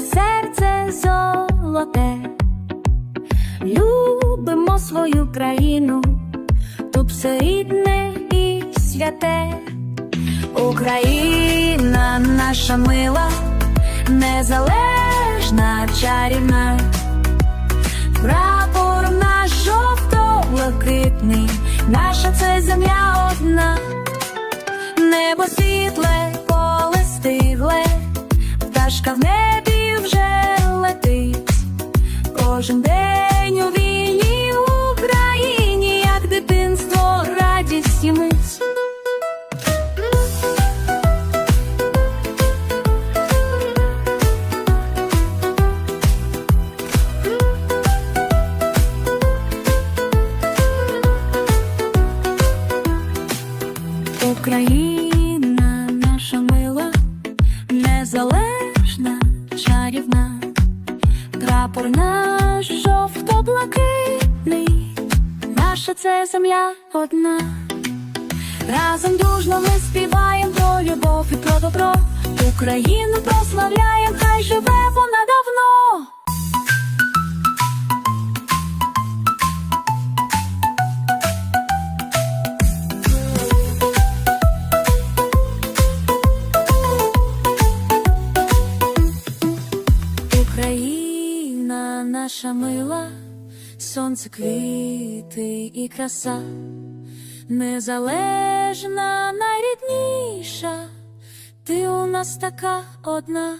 серце золоте. Любимо свою країну, тут все рідне і святе. Україна наша мила, незалежна, чарівна. Прапор наш жовто-блакитний, наша це земля одна, небо світле, поле пташка в небі Кожен день у вільній Україні, як дитинство, радість і мить. Наша мила, незалежна, чарівна, прапор наш жовто-блакитний, наша це земля одна. Разом дружно ми співаємо про любов і про добро. Україну прославляємо, хай живе вона давно. Україна наша мила, сонце квіти і краса, незалежна, найрідніша, ти у нас така одна.